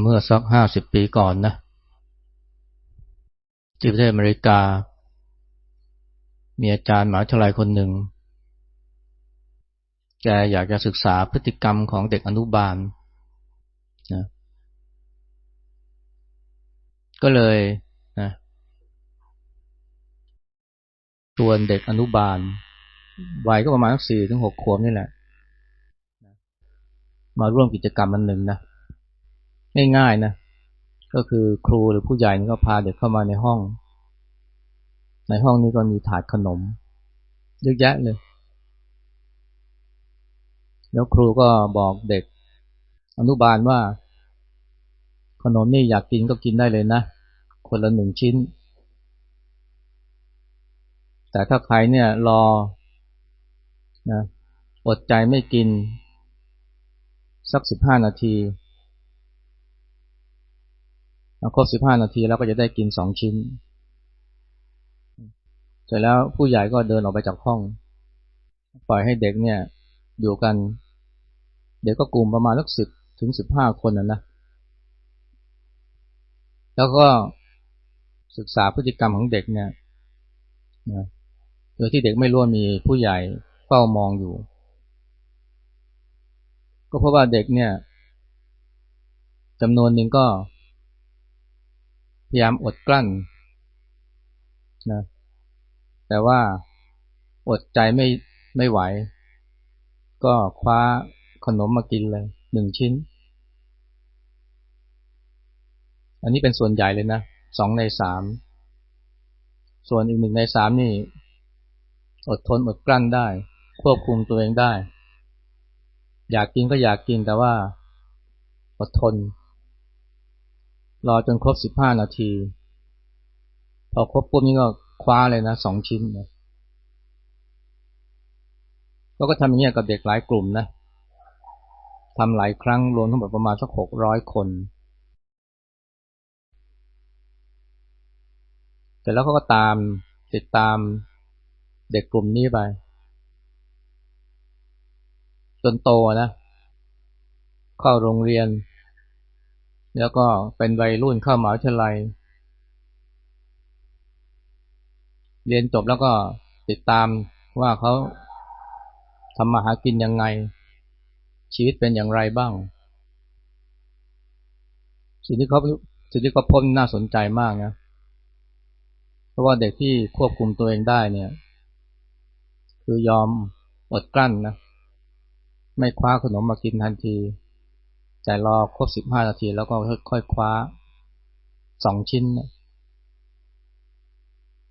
เมื่อสักห้าสิบปีก่อนนะที่ประเทศอเมริกา มีอาจารย์หมหาวิทยาลัยคนหนึ่ง แกอยากจะศึกษาพฤติกรรมของเด็กอนุบาลนะก็เลยนะชวนเด็กอนุบาล วัยก็ประมาณสี่ถึงหกขวบนี่แหละ มาร่วมกิจกรรมมันหนึ่งนะ ง่ายๆนะ ก็คือครูหรือผู้ใหญ่ก็พาเด็กเข้ามาในห้อง ในห้องนี้ก็มีถาดขนมเยอะแยะเลย แล้วครูก็บอกเด็ก อนุบาลว่า ขนมนี่อยากกินก็กินได้เลยนะ คนละหนึ่งชิ้น แต่ถ้าใครเนี่ยรอนะอดใจไม่กิน สักสิบห้านาที ครบสิบห้านาทีแล้วก็จะได้กินสองชิ้น เสร็จแล้วผู้ใหญ่ก็เดินออกไปจากห้อง ปล่อยให้เด็กเนี่ยอยู่กัน เด็กก็กลุ่มประมาณสักสิบถึงสิบห้าคนนะนะ แล้วก็ศึกษาพฤติกรรมของเด็กเนี่ยโดยที่เด็กไม่รู้มีผู้ใหญ่เฝ้ามองอยู่ ก็เพราะว่าเด็กเนี่ยจำนวนหนึ่งก็ พยายามอดกลั้นนะแต่ว่าอดใจไม่ไม่ไหว ก็คว้าขนมมากินเลยหนึ่งชิ้น อันนี้เป็นส่วนใหญ่เลยนะสองในสามส่วนอีกหนึ่งในสามนี่ อดทนอดกลั้นได้ ควบคุมตัวเองได้ อยากกินก็อยากกินแต่ว่า อดทน รอจนครบสิบห้านาที พอครบปุ๊บนี่ก็คว้าเลยนะสองชิ้นนะก็ก็ทำอย่างนี้กับเด็กหลายกลุ่มนะทำหลายครั้งรวมทั้งหมดประมาณสักหกร้อยคนแต่แล้วเขาก็ตามติดตามเด็กกลุ่มนี้ไป จนโตนะ เข้าโรงเรียน แล้วก็เป็นวัยรุ่นเข้ามหาวิทยาลัย เรียนจบแล้วก็ติดตามว่าเขาทำมาหากินยังไง ชีวิตเป็นอย่างไรบ้าง สิ่งที่เขาสิ่งที่เขาพบน่าสนใจมากนะเพราะว่าเด็กที่ควบคุมตัวเองได้เนี่ย คือยอมอดกลั้นนะ ไม่คว้าขนมมากินทันที แต่รอครบสิบห้านาทีแล้วก็ค่อยคว้าสองชิ้น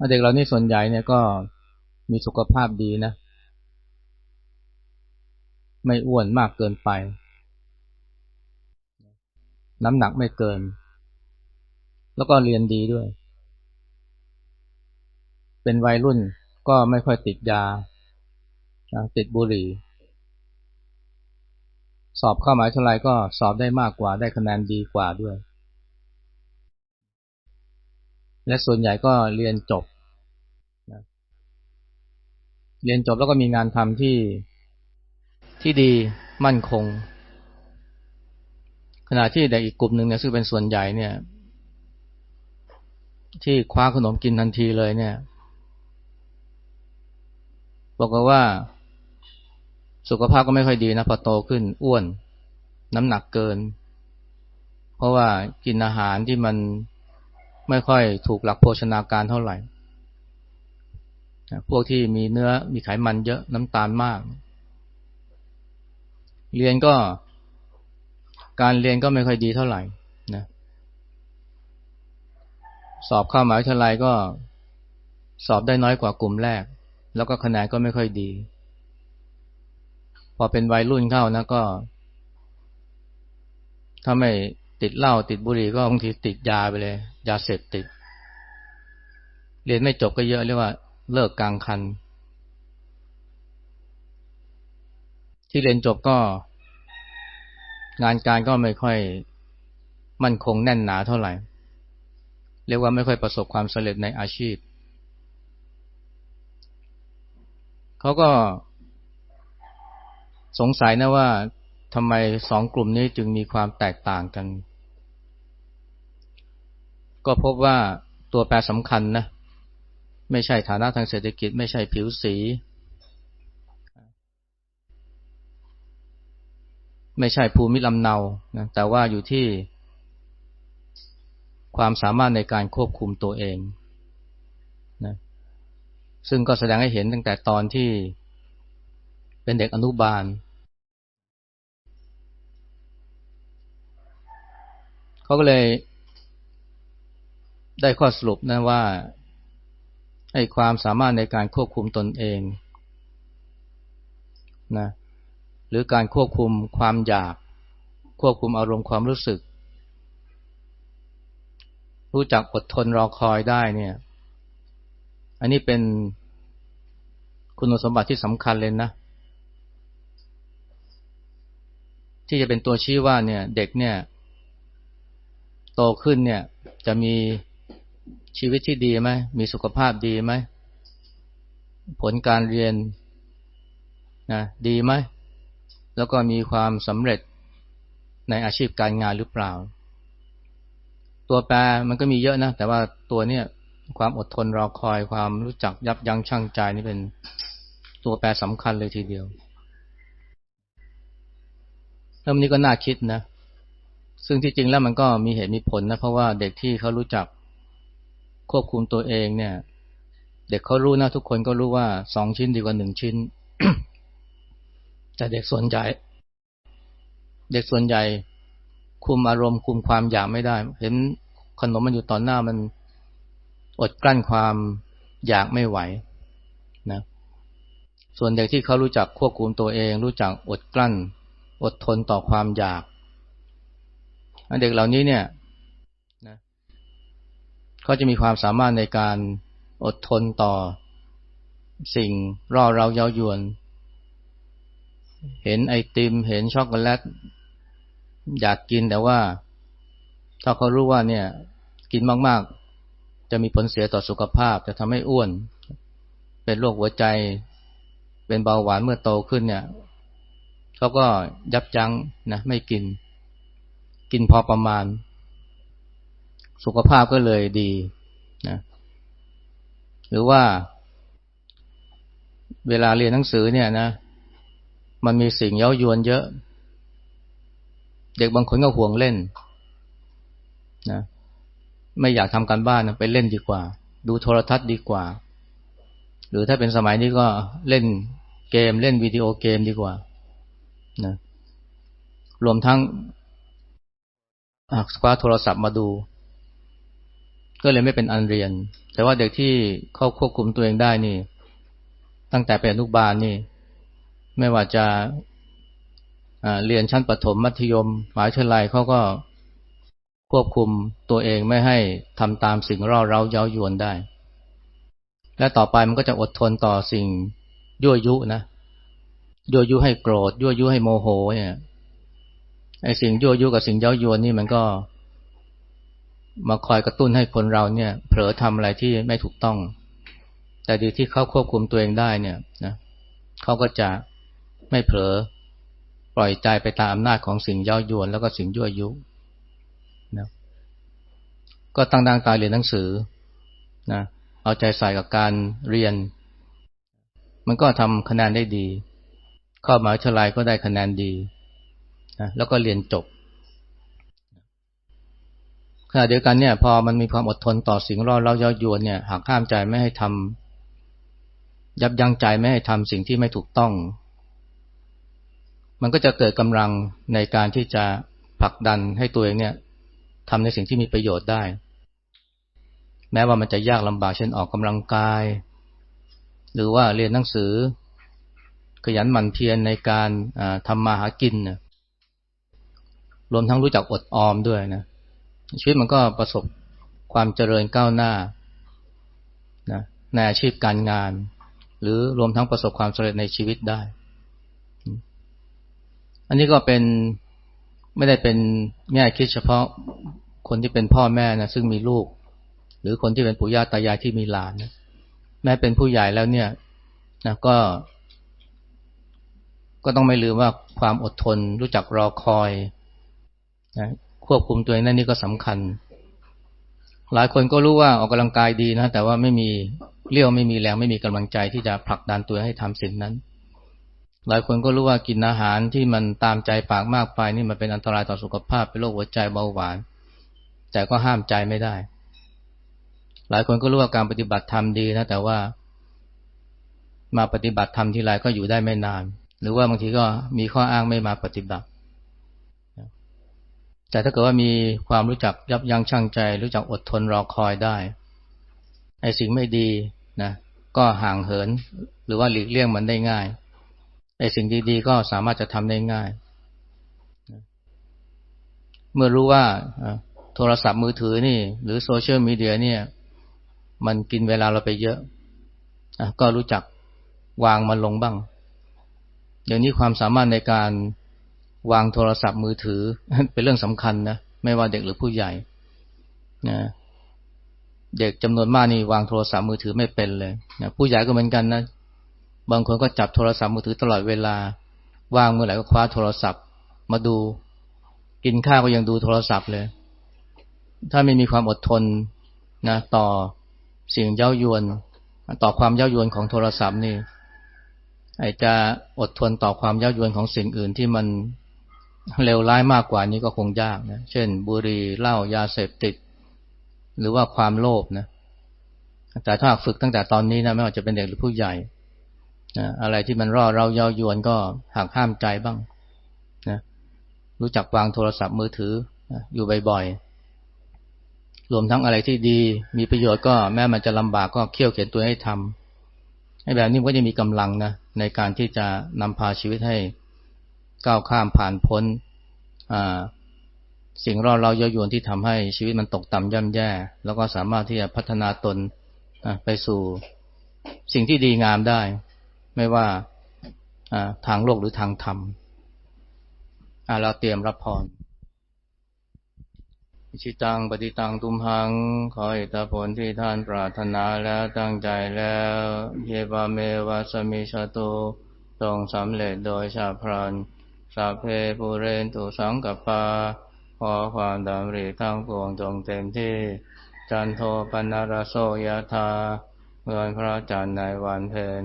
เด็กเรานี่ส่วนใหญ่เนี่ยก็มีสุขภาพดีนะ ไม่อ้วนมากเกินไป น้ำหนักไม่เกิน แล้วก็เรียนดีด้วย เป็นวัยรุ่นก็ไม่ค่อยติดยา ติดบุหรี่ สอบเข้ามหาวิทยาลัยก็สอบได้มากกว่าได้คะแนนดีกว่าด้วย และส่วนใหญ่ก็เรียนจบเรียนจบแล้วก็มีงานทำที่ที่ดีมั่นคง ขณะที่เด็กอีกกลุ่มหนึ่งเนี่ยซึ่งเป็นส่วนใหญ่เนี่ย ที่คว้าขนมกินทันทีเลยเนี่ย บอกว่า สุขภาพก็ไม่ค่อยดีนะพอโตขึ้นอ้วน น้ำหนักเกิน เพราะว่ากินอาหารที่มันไม่ค่อยถูกหลักโภชนาการเท่าไหร่ พวกที่มีเนื้อมีไขมันเยอะน้ำตาลมาก เรียนก็ การเรียนก็ไม่ค่อยดีเท่าไหร่นะสอบเข้ามหาวิทยาลัยก็สอบได้น้อยกว่ากลุ่มแรก แล้วก็คะแนนก็ไม่ค่อยดี อเป็นวัยรุ่นเข้านะก็ ถ้าไม่ติดเหล้าติดบุหรี่ก็บางทีติดยาไปเลย ยาเสพติด เรียนไม่จบก็เยอะเรียกว่า เลิกกลางคัน ที่เรียนจบก็ งานการก็ไม่ค่อยมั่นคงแน่นหนาเท่าไหร่ เรียกว่าไม่ค่อยประสบความสำเร็จในอาชีพ เขาก็ สงสัยนะว่าทำไมสองกลุ่มนี้จึงมีความแตกต่างกัน ก็พบว่าตัวแปรสำคัญนะ ไม่ใช่ฐานะทางเศรษฐกิจ ไม่ใช่ผิวสี ไม่ใช่ภูมิลำเนานะแต่ว่าอยู่ที่ ความสามารถในการควบคุมตัวเองนะซึ่งก็แสดงให้เห็นตั้งแต่ตอนที่ เป็นเด็กอนุบาล เขาก็เลยได้ข้อสรุปนะว่าให้ความสามารถในการควบคุมตนเองนะหรือการควบคุมความอยาก ควบคุมอารมณ์ความรู้สึก รู้จักอดทนรอคอยได้เนี่ย อันนี้เป็นคุณสมบัติที่สำคัญเลยนะ ที่จะเป็นตัวชี้ว่าเนี่ยเด็กเนี่ยโตขึ้นเนี่ยจะมีชีวิตที่ดีไหมมีสุขภาพดีไหมผลการเรียนนะดีไหมแล้วก็มีความสำเร็จในอาชีพการงานหรือเปล่า ตัวแปรมันก็มีเยอะนะ แต่ว่าตัวเนี่ยความอดทนรอคอยความรู้จักยับยั้งชั่งใจนี่เป็นตัวแปรสำคัญเลยทีเดียว แล้วนี้ก็น่าคิดนะ ซึ่งที่จริงแล้วมันก็มีเหตุมีผลนะ เพราะว่าเด็กที่เขารู้จักควบคุมตัวเองเนี่ย เด็กเขารู้นะทุกคนก็รู้ว่าสองชิ้นดีกว่าหนึ่งชิ้น แต่เด็กส่วนใหญ่ เด็กส่วนใหญ่คุมอารมณ์คุมความอยากไม่ได้ เห็นขนมมันอยู่ต่อหน้ามันอดกลั้นความอยากไม่ไหวนะ ส่วนเด็กที่เขารู้จักควบคุมตัวเอง รู้จักอดกลั้น อดทนต่อความอยาก เด็กเหล่านี้เนี่ยเขาจะมีความสามารถในการอดทนต่อสิ่งร่อเราเย้ายวน เห็นไอติม เห็นช็อกโกแลต อยากกินแต่ว่า ถ้าเขารู้ว่าเนี่ย กินมากๆ จะมีผลเสียต่อสุขภาพ จะทำให้อ้วน เป็นโรคหัวใจ เป็นเบาหวานเมื่อโตขึ้นเนี่ย เขาก็ยับยั้งนะไม่กิน กินพอประมาณ สุขภาพก็เลยดีนะหรือว่าเวลาเรียนหนังสือเนี่ยนะ มันมีสิ่งเย้ายวนเยอะ เด็กบางคนก็ห่วงเล่นนะไม่อยากทำการบ้านนะไปเล่นดีกว่า ดูโทรทัศน์ดีกว่า หรือถ้าเป็นสมัยนี้ก็เล่นเกมเล่นวิดีโอเกมดีกว่า นะรวมทั้งคว้าโทรศัพท์มาดู ก็เลยไม่เป็นอันเรียน แต่ว่าเด็กที่เขาควบคุมตัวเองได้นี่ ตั้งแต่เป็นอนุบาลนี่ ไม่ว่าจะเรียนชั้นประถมมัธยมมหาวิทยาลัยเขาก็ควบคุมตัวเองไม่ให้ทำตามสิ่งร่อเร้าเย้ายวนได้ และต่อไปมันก็จะอดทนต่อสิ่งยั่วยุนะ ยั่วยุให้โกรธยั่วยุให้โมโหเนี่ยไอ้สิ่งยั่วยุกับสิ่งเย้ายวนนี่มันก็ มาคอยกระตุ้นให้คนเราเนี่ย เผลอทำอะไรที่ไม่ถูกต้อง แต่ดีที่เขาควบคุมตัวเองได้เนี่ยนะเขาก็จะไม่เผลอปล่อยใจไปตามอำนาจของสิ่งเย่อยวนแล้วก็สิ่งยั่วยุนะก็ตั้งดังตายเรียนหนังสือนะเอาใจใส่กับการเรียน มันก็ทำคะแนนได้ดี เข้ามหาวิทยาลัยก็ได้คะแนนดีนะแล้วก็เรียนจบขณะเดียวกันเนี่ยพอมันมีความอดทนต่อสิ่งรอดเราเย้ายวนเนี่ยหากห้ามใจไม่ให้ทำยับยั้งใจไม่ให้ทำสิ่งที่ไม่ถูกต้อง มันก็จะเกิดกำลังในการที่จะผลักดันให้ตัวเองเนี่ยทำในสิ่งที่มีประโยชน์ได้ แม้ว่ามันจะยากลำบากเช่นออกกำลังกาย หรือว่าเรียนหนังสือ ขยันหมั่นเพียรในการทำมาหากินรวมทั้งรู้จักอดออมด้วยนะชีวิตมันก็ประสบความเจริญก้าวหน้านะในอาชีพการงาน หรือรวมทั้งประสบความสำเร็จในชีวิตได้ อันนี้ก็เป็นไม่ได้เป็นแง่คิดเฉพาะคนที่เป็นพ่อแม่นะซึ่งมีลูก หรือคนที่เป็นปู่ย่าตายายที่มีหลานนะแม้เป็นผู้ใหญ่แล้วเนี่ยนะก็ ก็ต้องไม่ลืมว่าความอดทนรู้จักรอคอยนะควบคุมตัวเองนั่นนี่ก็สำคัญ หลายคนก็รู้ว่าออกกำลังกายดีนะ แต่ว่าไม่มีเลี้ยวไม่มีแรงไม่มีกำลังใจที่จะผลักดันตัวให้ทำสิ่งนั้น หลายคนก็รู้ว่ากินอาหารที่มันตามใจปากมากไปนี่มันเป็นอันตรายต่อสุขภาพเป็นโรคหัวใจเบาหวาน แต่ก็ห้ามใจไม่ได้ หลายคนก็รู้ว่าการปฏิบัติธรรมดีนะ แต่ว่า มาปฏิบัติธรรมทีไรก็อยู่ได้ไม่นาน หรือว่าบางทีก็มีข้ออ้างไม่มาปฏิบัติ แต่ถ้าเกิดว่ามีความรู้จักยับยั้งชั่งใจ รู้จักอดทนรอคอยได้ไอ้สิ่งไม่ดีนะก็ห่างเหิน หรือว่าหลีกเลี่ยงมันได้ง่ายไอ้สิ่งดีๆก็สามารถจะทำได้ง่าย เมื่อรู้ว่าโทรศัพท์มือถือนี่ หรือโซเชียลมีเดียเนี่ย มันกินเวลาเราไปเยอะ ก็รู้จักวางมันลงบ้าง เดี๋ยวนี้ความสามารถในการวางโทรศัพท์มือถือเป็นเรื่องสำคัญนะไม่ว่าเด็กหรือผู้ใหญ่นะเด็กจำนวนมากนี่วางโทรศัพท์มือถือไม่เป็นเลยนะผู้ใหญ่ก็เหมือนกันนะบางคนก็จับโทรศัพท์มือถือตลอดเวลาวางเมื่อไหร่ก็คว้าโทรศัพท์ มาดูกินข้าวก็ยังดูโทรศัพท์เลย ถ้าไม่มีความอดทนนะต่อสิ่งเย้ายวน ต่อความเย้ายวนของโทรศัพท์นี่ ไอจะอดทนต่อความเย้ายวนของสิ่งอื่นที่มันเลวร้ายมากกว่านี้ก็คงยากนะ เช่น บุหรี่เหล้ายาเสพติด หรือว่าความโลภนะแต่ถ้าฝึกตั้งแต่ตอนนี้นะไม่ว่าจะเป็นเด็กหรือผู้ใหญ่นะอะไรที่มันร่อเราเย้ายวนก็หักห้ามใจบ้างนะรู้จักวางโทรศัพท์มือถือนะอยู่บ่อยๆรวมทั้งอะไรที่ดีมีประโยชน์ก็แม้มันจะลำบากก็เคี่ยวเขียนตัวให้ทำ แบบนี้ก็จะมีกำลังนะในการที่จะนำพาชีวิตให้ก้าวข้ามผ่านพ้นสิ่งรอเราเยอะยวนที่ทำให้ชีวิตมันตกต่ำย่ำแย่ แล้วก็สามารถที่จะพัฒนาตนไปสู่สิ่งที่ดีงามได้ ไม่ว่าทางโลกหรือทางธรรมเราเตรียมรับพร ชิตังปฏิตังตุมหัง ขออิทธผลที่ท่านปรารถนาแล้วตั้งใจแล้ว เยบาเมวาสมิชาตุตรงสำเร็จโดยชาพรันสัพเพปูเรนตุสังกัปปา ขอความดำริทั้งปวงจงเต็มที่ จันโทปนารโสยธาเมือนพระจันทร์ในวันเพ็ญ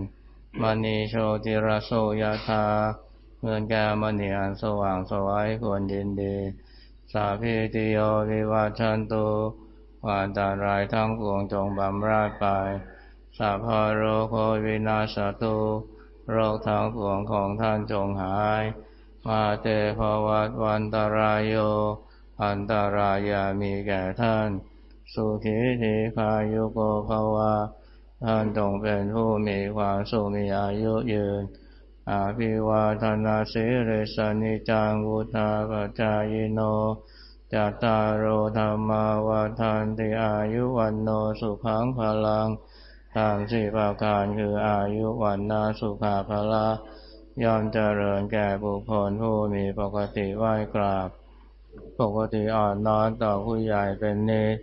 มณีโชติรโสยธาเมือนแกมณีอันสว่างสวัยควรยินดี สาพิติโยวิวัชันตุวานตารายทั้งปวงจงบำราดไปสัพพโรโควินาสตุโรคทั้งปวงของท่านจงหาย มาเตภวัตวันตรายโย อันตรายามีแก่ท่าน สุขีทีพายุโกภวะท่านจงเป็นผู้มีความสุขมีอายุยืน อาภิวาทนาสิริสนิจังวุธาปจายโนจัตตารโอธรรมาวาทานติอายุวันโนสุขังพลังตามสี่ประการคืออายุวันนาสุขาพละย่อมเจริญแก่บุคคลผู้มีปกติไหว้กราบ ปกติอ่อนน้อมต่อผู้ใหญ่เป็นนิส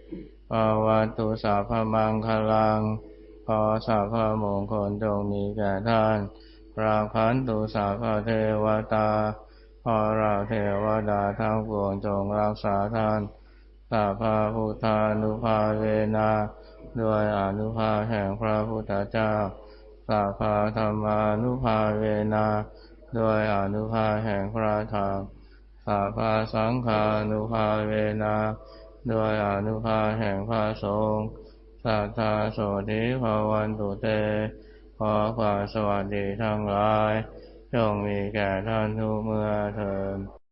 ภาวัตุสาพมังคลัง ขอสาพมงคลจงมีแก่ท่าน ระพันตุสาพเทวตาพอเราเทวดาทั้งปวงจงรักษาท่านสาพาพุทธานุภาเวนาด้วยอนุภาแห่งพระพุทธเจ้าสาภาธรรมานุภาเวนาด้วยอนุภาแห่งพระธรรมสาภาสังขานุภาเวนาด้วยอนุภาแห่งพระสงฆ์สัทธาโสธิภาวันตุเต อความสวัสดีทั้งหลายจงมีแก่ท่านทุกเมื่อเถิน